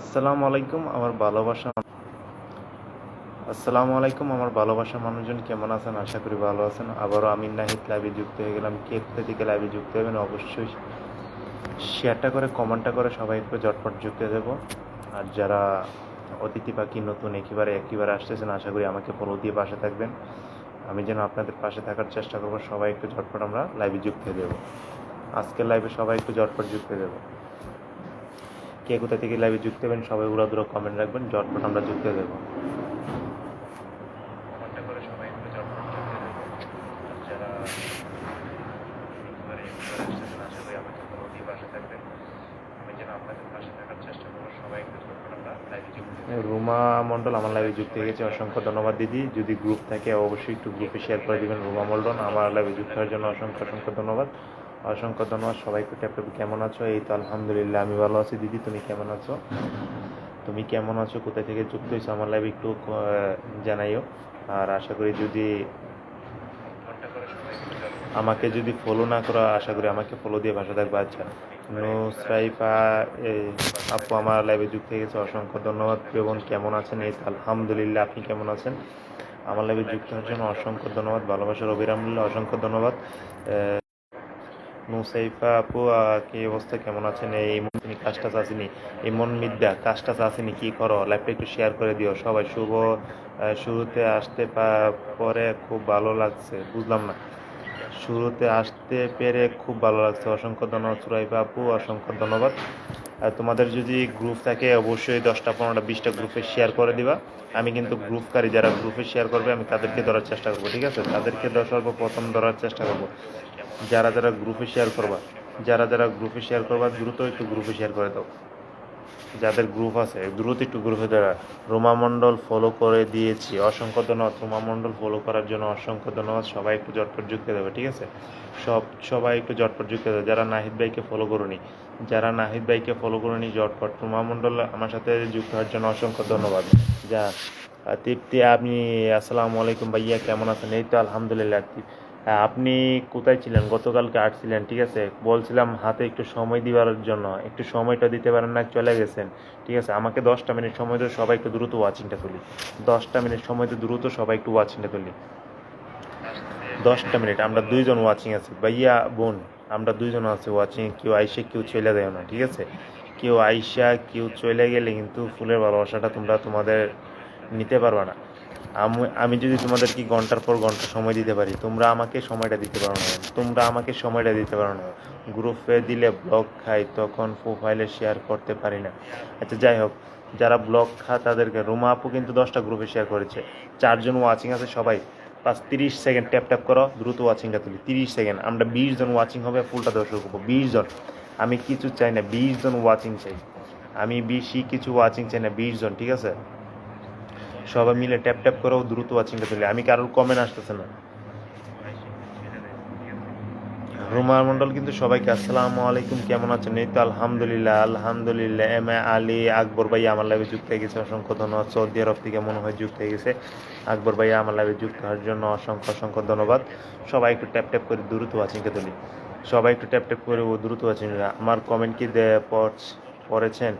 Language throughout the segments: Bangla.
আসসালামু আলাইকুম, আমার ভালোবাসা আসসালামু আলাইকুম, আমার ভালোবাসা মানুষজন কেমন আছেন? আশা করি ভালো আছেন। আবারও আমি নাহিদ লাইভে যুক্ত হয়ে গেলাম। কে থেকে লাইভে যুক্ত হবেন অবশ্যই শেয়ারটা করে কমেন্টটা করে, সবাই একটু জটপট যুক্ত দেব আর যারা অতিথি পাখি নতুন একেবারে একেবারে আসতেছেন, আশা করি আমাকে ফলো দিয়ে পাশে থাকবেন। আমি যেন আপনাদের পাশে থাকার চেষ্টা করব, সবাই একটু ঝটপট আমরা লাইভে যুক্ত হয়ে দেবো আজকের লাইভে সবাই একটু ঝটপট যুক্ত দেবো কে কোথা থেকে লাইভে যুক্ত হবেন সবাই উড়া দুরা কমেন্ট রাখবেন জটপট আমরা যুক্ত দেবো। রুমা মণ্ডল আমার লাইভে যুক্ত হয়ে গেছে অসংখ্য ধন্যবাদ দিদি। যদি গ্রুপ থাকে অবশ্যই একটু গ্রুপে শেয়ার করে দিবেন রুমা মণ্ডল। আমার লাইভে যুক্ত হওয়ার জন্য অসংখ্য অসংখ্য ধন্যবাদ। অসংখ্য ধন্যবাদ সবাইকে ট্যাপ ট্যাপ কেমন আছো? এই তো আলহামদুলিল্লাহ, আমি ভালো আছি। দিদি, তুমি কেমন আছো? তুমি কেমন আছো? কোথা থেকে যুক্ত হয়েছো? আমার লাইভ একটু জানাইও। আর আশা করি যদি আমাকে যদি ফলো না করো, আশা করি আমাকে ফলো দিয়ে ভাষা থাকবে। আচ্ছা এই আপু আমার লাইভে যুক্ত হয়ে গেছে। অসংখ্য ধন্যবাদ। প্রিয় বোন, কেমন আছেন? এই আলহামদুলিল্লাহ, আপনি কেমন আছেন? আমার লাইভে যুক্ত হওয়ার জন্য অসংখ্য ধন্যবাদ। ভালোবাসার অবিরামূল্য অসংখ্য ধন্যবাদ। নুসাইফা আপু কি অবস্থা? কেমন আছেন? এই মন কাজটা চাচিনি এই মন মিদ্যা কাজটা চাচিনি কি করো? লাইভটা একটু শেয়ার করে দিও। সবাই শুভ শুরুতে আসতে পরে খুব ভালো লাগছে, বুঝলাম না। শুরুতে আসতে পেরে খুব ভালো লাগছে। অসংখ্য ধন্যবাদ সুরাইফা আপু অসংখ্য ধন্যবাদ। তোমাদের যদি গ্রুপ থাকে, অবশ্যই দশটা, পনেরোটা, বিশটা গ্রুপে শেয়ার করে দিবা। আমি কিন্তু গ্রুপকারী যারা গ্রুপে শেয়ার করবে, আমি তাদেরকে ধরার চেষ্টা করব, ঠিক আছে? তাদেরকে সর্বপ্রথম ধরার চেষ্টা করব। যারা যারা গ্রুপে শেয়ার করবা, যারা যারা গ্রুপে শেয়ার করবা, দ্রুত একটু গ্রুপে শেয়ার করে দাও। যাদের গ্রুপ আছে দ্রুত একটু গ্রুপে দ্বারা রোমা মণ্ডল ফলো করে দিয়েছি। অসংখ্য ধন্যবাদ। রোমা মণ্ডল ফলো করার জন্য অসংখ্য ধন্যবাদ। সবাই একটু জটপট যুক্ত দেবে, ঠিক আছে? সব, সবাই একটু জটপট যুক্ত দেবে। যারা নাহিদ ভাইকে ফলো করুনি, যারা নাহিদ ভাইকে ফলো করুনি, জটপট। রোমা মণ্ডল আমার সাথে যুক্ত হওয়ার জন্য অসংখ্য ধন্যবাদ। যা তৃপ্তি আপনি আসসালামু আলাইকুম ভাইয়া, কেমন আছেন? এই তো আলহামদুলিল্লাহ আপনি কোথায় ছিলেন? গতকালকে আসছিলেন, ঠিক আছে? বলছিলাম হাতে একটু সময় দেওয়ার জন্য। একটু সময়টা দিতে পারেন না, চলে গেছেন, ঠিক আছে? আমাকে দশটা মিনিট সময় তো সবাই একটু দ্রুত ওয়াচিংটা তুলি। দশটা মিনিট সময় তো দ্রুত সবাই একটু ওয়াচিংটা তুলি। দশটা মিনিট, আমরা দুইজন ওয়াচিং আছি। ভাইয়া, বোন, আমরা দুইজন আছি ওয়াচিং কেউ আইসে কেউ চলে দেয় না, ঠিক আছে? কেউ আইসা কেউ চলে গেলে কিন্তু ফুলের ভালোবাসাটা তোমরা তোমাদের নিতে পারবে না। আমি আমি যদি তোমাদের কি ঘণ্টার পর ঘণ্টা সময় দিতে পারি, তোমরা আমাকে সময়টা দিতে পারো না। তোমরা আমাকে সময়টা দিতে পারো না। গ্রুপে দিলে ব্লগ খাই, তখন প্রোফাইলে শেয়ার করতে পারি না। আচ্ছা যাই হোক, যারা ব্লগ খা তাদেরকে, রুমা আপু কিন্তু দশটা গ্রুপে শেয়ার করেছে। চারজন ওয়াচিং আছে সবাই। পাঁচ তিরিশ সেকেন্ড ট্যাপ ট্যাপ করো, দ্রুত ওয়াচিংটা তুলি। তিরিশ সেকেন্ড আমরা বিশ জন ওয়াচিং হবে ফুলটা দেওয়া শুরু করব বিশ জন। আমি কিছু চাই না, বিশ জন ওয়াচিং চাই। আমি বেশি কিছু ওয়াচিং চাই না, বিশ জন, ঠিক আছে? সবাই মিলে ট্যাপ ট্যাপ করেও দ্রুত ওয়াচিংটা তুলি আমি কারোর কমেন্ট আসতেছে না। রুমার মন্ডল কিন্তু সবাইকে, আসসালামু আলাইকুম, কেমন আছেন? এই তো আলহামদুলিল্লাহ আলহামদুলিল্লাহ। এম এ আলী আকবর ভাই আমার লাইভে যুক্ত হয়ে গেছে। অসংখ্য ধন্যবাদ। সৌদি আরব থেকে মনে হয় যুক্ত হয়ে গেছে। আকবর ভাই আমার লাইভে যুক্ত হওয়ার জন্য অসংখ্য অসংখ্য ধন্যবাদ। সবাই একটু ট্যাপ ট্যাপ করে দ্রুত ওয়াচিংকে তুলি। সবাই একটু ট্যাপ ট্যাপ করে ও দ্রুত ওয়াচিং আমার কমেন্ট কি পড়েছেন?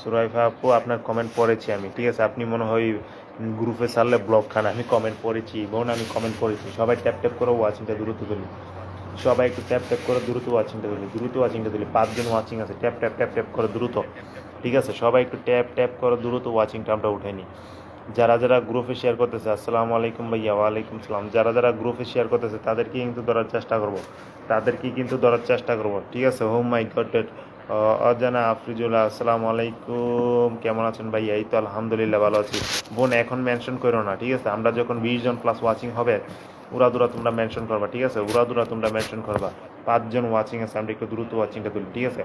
সুরাইফা আপু, আপনার কমেন্ট পড়েছি আমি। ঠিক আছে, আপনি মনে হয় গ্রুপে ছাড়লে ব্লগ খান, আমি কমেন্ট পড়েছি, বোন, আমি কমেন্ট পড়েছি। সবাই ট্যাপ ট্যাপ করে ওয়াচিংটা দ্রুত তুলি। সবাই একটু ট্যাপ ট্যাপ করে দ্রুত ওয়াচিংটা তুলি, দ্রুত ওয়াচিংটা তুলি। পাঁচজন ওয়াচিং আছে ট্যাপ ট্যাপ ট্যাপ ট্যাপ করে দ্রুত। ঠিক আছে, সবাই একটু ট্যাপ ট্যাপ করে দ্রুত ওয়াচিংটা আমরা উঠে নিই। যারা যারা গ্রুপে শেয়ার করতেছে, আসসালামু আলাইকুম ভাইয়া, ওয়ালাইকুম সালাম। যারা যারা গ্রুপে শেয়ার করতেছে, তাদেরকে কিন্তু ধরার চেষ্টা করব। তাদেরকে কিন্তু ধরার চেষ্টা করব। ঠিক আছে হোম মাই গড অজানা আফরিজুল্লাহ আসসালামু আলাইকুম। কেমন আছেন ভাইয়া এই তো আলহামদুলিল্লাহ, ভালো আছি। বোন, এখন মেনশন করো না, ঠিক আছে? আমরা যখন বিশ জন প্লাস ওয়াচিং হবে উড়াদুরা তোমরা মেনশন করবা, ঠিক আছে? উড়াদুরা তোমরা মেনশন করবা। পাঁচজন ওয়াচিং আছে, আমরা একটু দ্রুত ওয়াচিংটা তুলি, ঠিক আছে?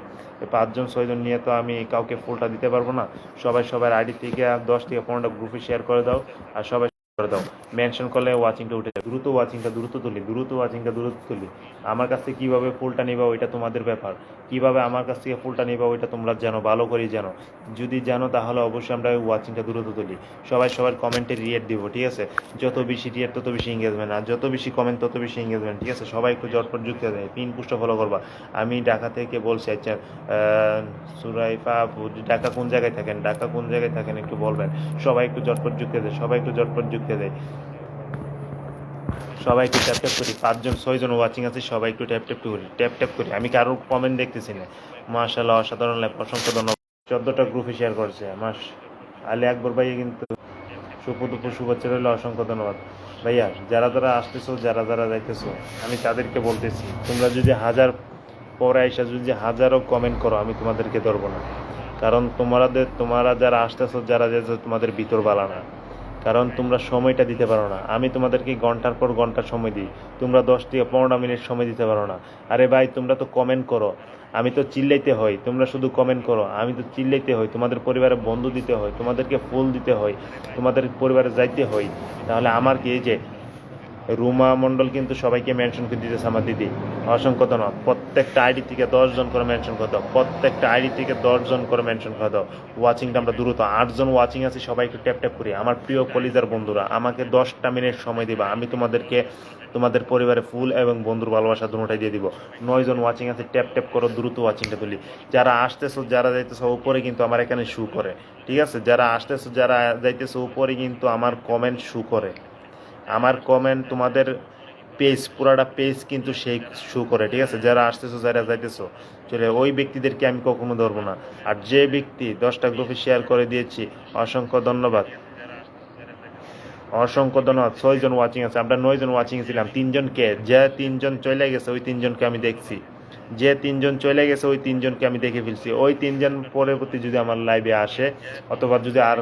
পাঁচজন, ছয়জন নিয়ে তো আমি কাউকে ফুলটা দিতে পারব না। সবাই সবার আইডি থেকে দশ থেকে পনেরোটা গ্রুপে শেয়ার করে দাও, আর সবাই করে দাও। মেনশন করলে ওয়াচিংটা উঠে যায়। দ্রুত ওয়াচিংটা দ্রুত তুলি, দ্রুত ওয়াচিংটা দ্রুত তুলি। আমার কাছে কীভাবে ফুলটা নিবা, ওইটা তোমাদের ব্যাপার। কীভাবে আমার কাছ থেকে ফুলটা নিবা, ওইটা তোমরা জানো, ভালো করেই জানো। যদি জানো, তাহলে অবশ্যই আমরা ওয়াচিংটা দ্রুত তুলি। সবাই সবার কমেন্টে রিয়েট দিব, ঠিক আছে? যত বেশি রিয়েট তত বেশি এঙ্গেজমেন্ট আর যত বেশি কমেন্ট তত বেশি এঙ্গেজমেন্ট ঠিক আছে? সবাই একটু জটপট যুক্ত দেয় পিন পুষ্ট ফলো করবা। আমি ঢাকা থেকে বলছি আচ্ছা সুরাইফা, ঢাকা কোন জায়গায় থাকেন? ঢাকা কোন জায়গায় থাকেন একটু বলবেন। সবাই একটু জটপট যুক্ত দেয় সবাই একটু জটপট যুক্ত দেয় সবাই একটু ট্যাপ ট্যাপ করি। পাঁচজন, ছয়জন ওয়াচিং আছে, সবাই একটু ট্যাপ ট্যাপ করি ট্যাপ ট্যাপ করি। আমি কারোর কমেন্ট দেখতেছি না। মাশাল্লাহ অসাধারণ লাইফ অসংখ্য ধন্যবাদ। চোদ্দটা গ্রুপে শেয়ার করছে। মাস আলী আকবর ভাই কিন্তু সুপুদুপু শুভেচ্ছা রইল, অসংখ্য ধন্যবাদ। ভাইয়া, যারা যারা আসতেছো, যারা যারা দেখতেছো, আমি তাদেরকে বলতেছি, তোমরা যদি হাজার পরে এসে যদি হাজারও কমেন্ট করো, আমি তোমাদেরকে ধরবো না। কারণ তোমাদের তোমরা যারা আসতেছো, যারা যারা তোমাদের ভিতর বালা না। কারণ তোমরা সময়টা দিতে পারো না। আমি তোমাদেরকে ঘণ্টার পর ঘণ্টা সময় দিই। তোমরা দশ থেকে পনেরো মিনিট সময় দিতে পারো না। আরে ভাই, তোমরা তো কমেন্ট করো। আমি তো চিল্লাইতে হয় তোমরা শুধু কমেন্ট করো। আমি তো চিল্লাইতে হয় তোমাদের পরিবারে বন্ধু দিতে হয় তোমাদেরকে ফুল দিতে হয় তোমাদের পরিবারে যাইতে হয় তাহলে আমার কি এই যে রুমা মণ্ডল কিন্তু সবাইকে মেনশন করে দিতেছে আমার দিদি। অসংখ্য ধন্যবাদ। প্রত্যেকটা আইডি থেকে দশজন করে মেনশন করে দাও। প্রত্যেকটা আইডি থেকে দশজন করে মেনশন করে দাও। ওয়াচিংটা আমরা দ্রুত। আটজন ওয়াচিং আছে সবাই একটু ট্যাপ ট্যাপ করি। আমার প্রিয় কলিজার বন্ধুরা, আমাকে দশটা মিনিট সময় দিবা। আমি তোমাদেরকে, তোমাদের পরিবারে ফুল এবং বন্ধুর ভালোবাসা দুটোটাই দিয়ে দিব। নয়জন ওয়াচিং আছে ট্যাপ ট্যাপ করো, দ্রুত ওয়াচিংটা তুলি। যারা আসতেছো, যারা যাইতেছো, উপরে কিন্তু আমার এখানে শু করে। ঠিক আছে? যারা আসতেছো, যারা যাইতেছো, উপরে কিন্তু আমার কমেন্ট শু করে। আমার কমেন্ট তোমাদের পেজ পুরাটা পেজ কিন্তু সেই শো করে, ঠিক আছে? যারা আসতেছো, যারা যাইতেছো, চলে, ওই ব্যক্তিদেরকে আমি কখনো ধরবো না। আর যে ব্যক্তি দশটা গ্রুপে শেয়ার করে দিয়েছি, অসংখ্য ধন্যবাদ। অসংখ্য ধন্যবাদ। ছয়জন ওয়াচিং আছে, আমরা নয়জন ওয়াচিং ছিলাম। তিনজনকে, যে তিনজন চলে গেছে, ওই তিনজনকে আমি দেখছি। যে তিনজন চলে গেছে, ওই তিনজনকে আমি দেখে ফেলছি। ওই তিনজন পরবর্তী যদি আমার লাইভে আসে, অথবা যদি আর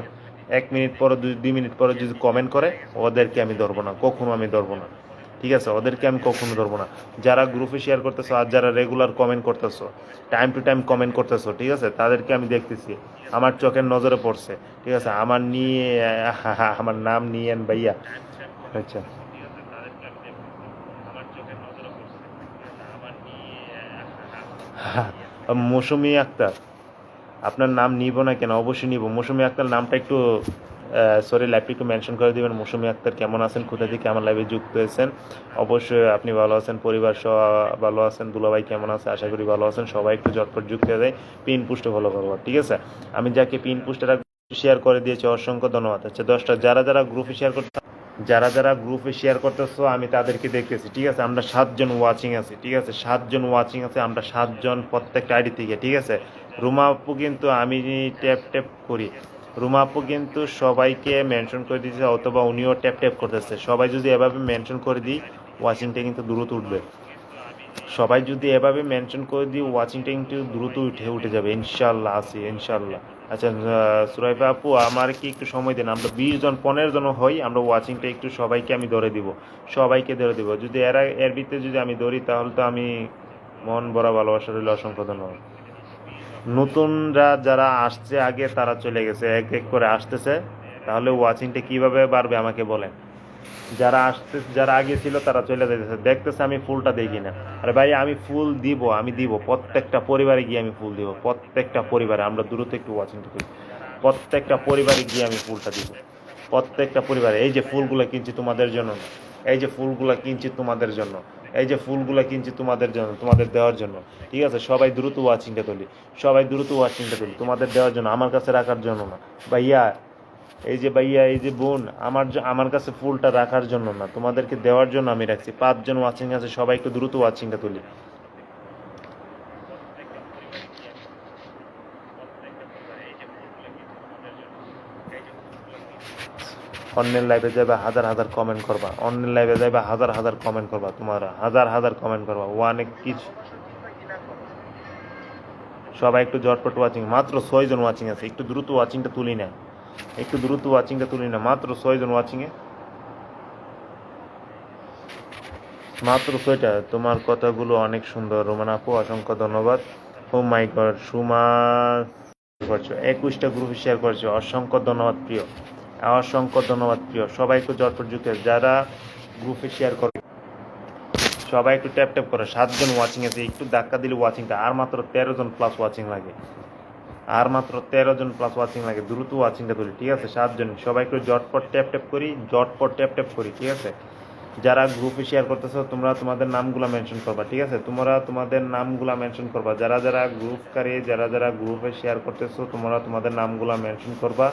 এক মিনিট পরে দুই মিনিট পরে যদি কমেন্ট করে, ওদেরকে আমি ধরবো না। কখনো আমি ধরবো না। ঠিক আছে? ওদেরকে আমি কখনো ধরবো না। যারা গ্রুপে শেয়ার করতেছো আর যারা রেগুলার কমেন্ট করতেছো টাইম টু টাইম কমেন্ট করতেছো, ঠিক আছে? তাদেরকে আমি দেখতেছি। আমার চোখের নজরে পড়ছে। ঠিক আছে? আমার নিয়ে, আমার নাম নিয়েন ভাইয়া। আচ্ছা। মৌসুমি আক্তার। আপনার নাম নিব না কেন? অবশ্যই নিব। মৌসুমি আক্তার নামটা একটু সরি লাইভটা একটু মেনশন করে দিবেন। মৌসুমি আক্তার কেমন আছেন? কোথা থেকে আমার লাইভে যুক্ত হয়েছেন? অবশ্যই আপনি ভালো আছেন? পরিবার সহ ভালো আছেন? দুলাভাই কেমন আছে? আশা করি ভালো আছেন। সবাই একটু ঝটপট যুক্ত হয়ে যায় পিন পুষ্টে ফলো করব, ঠিক আছে? আমি যাকে পিন পুষ্টটা শেয়ার করে দিয়েছি, অসংখ্য ধন্যবাদ। আচ্ছা দশটা, যারা যারা গ্রুপে শেয়ার করতে যারা যারা গ্রুপে শেয়ার করতেছো, আমি তাদেরকে দেখতেছি, ঠিক আছে? আমরা সাতজন ওয়াচিং আছি, ঠিক আছে? সাতজন ওয়াচিং আছে, আমরা সাতজন প্রত্যেকটা আইডি থেকে, ঠিক আছে? রুমা আপু কিন্তু আমি ট্যাপ ট্যাপ করি। রুমা আপু কিন্তু সবাইকে মেনশন করে দিয়েছে অথবা উনিও ট্যাপ ট্যাপ করতেছে। সবাই যদি এভাবে মেনশন করে দিই ওয়াচিংটা কিন্তু দ্রুত উঠবে। সবাই যদি এভাবে মেনশন করে দিই ওয়াচিংটা কিন্তু দ্রুত উঠে উঠে যাবে। ইনশাল্লাহ আছি ইনশাল্লাহ আচ্ছা সুরাইফা আপু, আমার কি একটু সময় দেন? আমরা বিশ জন, পনেরো জন হই, আমরা ওয়াচিংটা একটু সবাইকে আমি ধরে দিব। সবাইকে ধরে দিব। যদি এরা, এর ভিতরে যদি আমি ধরি, তাহলে তো আমি মন বড় ভালোবাসা রইল। অসংখ্য ধন্যবাদ। নতুনরা যারা আসছে আগে, তারা চলে গেছে, এক এক করে আসতেছে। তাহলে ওয়াচিংটা কীভাবে বাড়বে আমাকে বলেন? যারা আসতে, যারা আগে ছিল, তারা চলে যেতেছে দেখতেছে আমি ফুলটা দেখি না আরে ভাই, আমি ফুল দিব, আমি দিব। প্রত্যেকটা পরিবারে গিয়ে আমি ফুল দিব। প্রত্যেকটা পরিবারে, আমরা দ্রুত একটু ওয়াচিংটা করি। প্রত্যেকটা পরিবারে গিয়ে আমি ফুলটা দিব। প্রত্যেকটা পরিবারে। এই যে ফুলগুলো কিনছি তোমাদের জন্য, এই যে ফুলগুলো কিনছি তোমাদের জন্য। এই যে ফুলগুলো কিনছি তোমাদের জন্য, তোমাদের দেওয়ার জন্য। ঠিক আছে? সবাই দ্রুত ওয়াচিংটা তুলি। সবাই দ্রুত ওয়াচিংটা তুলি। তোমাদের দেওয়ার জন্য, আমার কাছে রাখার জন্য না। ভাইয়া, এই যে ভাইয়া, এই যে বোন, আমার আমার কাছে ফুলটা রাখার জন্য না। তোমাদেরকে দেওয়ার জন্য আমি রাখছি। পাঁচজন ওয়াচিং আছে সবাই একটু দ্রুত ওয়াচিংটা তুলি। অন্যের লাইভে যাবে হাজার হাজার কমেন্ট করবা। অন্যের লাইভে যাবে হাজার হাজার কমেন্ট করবা। তোমার হাজার হাজার কমেন্ট করবা। অনেক কিছু সবাই একটু জটপট ওয়াচিং মাত্র ছয়জন ওয়াচিং আছে। একটু দ্রুত ওয়াচিংটা তুলি না। একটু দ্রুত ওয়াচিংটা তুলি না। মাত্র ছয়জন ওয়াচিংয়ে মাত্র ছয়টা। তোমার কথাগুলো অনেক সুন্দর। রোমান আপু, অসংখ্য ধন্যবাদ। ও মাই গড সুমা করছ। একুশটা গ্রুপে শেয়ার করছ। অসংখ্য ধন্যবাদ, প্রিয়। অসংখ্য ধন্যবাদ, প্রিয়। সবাই একটু জটপট যুক্ত যারা গ্রুপে শেয়ার করে, সবাই একটু ট্যাপ ট্যাপ করে। সাতজন ওয়াচিং আছে, একটু ধাক্কা দিলে ওয়াচিংটা আর মাত্র তেরো জন প্লাস ওয়াচিং লাগে। আর মাত্র তেরো জন প্লাস ওয়াচিং লাগে, দ্রুত ওয়াচিংটা তুলি ঠিক আছে? সাতজন সবাই একটু জটপট ট্যাপ ট্যাপ করি, জটপট ট্যাপ ট্যাপ করি, ঠিক আছে? যারা গ্রুপে শেয়ার করতেছো, তোমরা তোমাদের নামগুলো মেনশন করবা, ঠিক আছে? তোমরা তোমাদের নামগুলো মেনশন করবা। যারা যারা গ্রুপকারী, যারা যারা গ্রুপে শেয়ার করতেছো, তোমরা তোমাদের নামগুলো মেনশন করবা।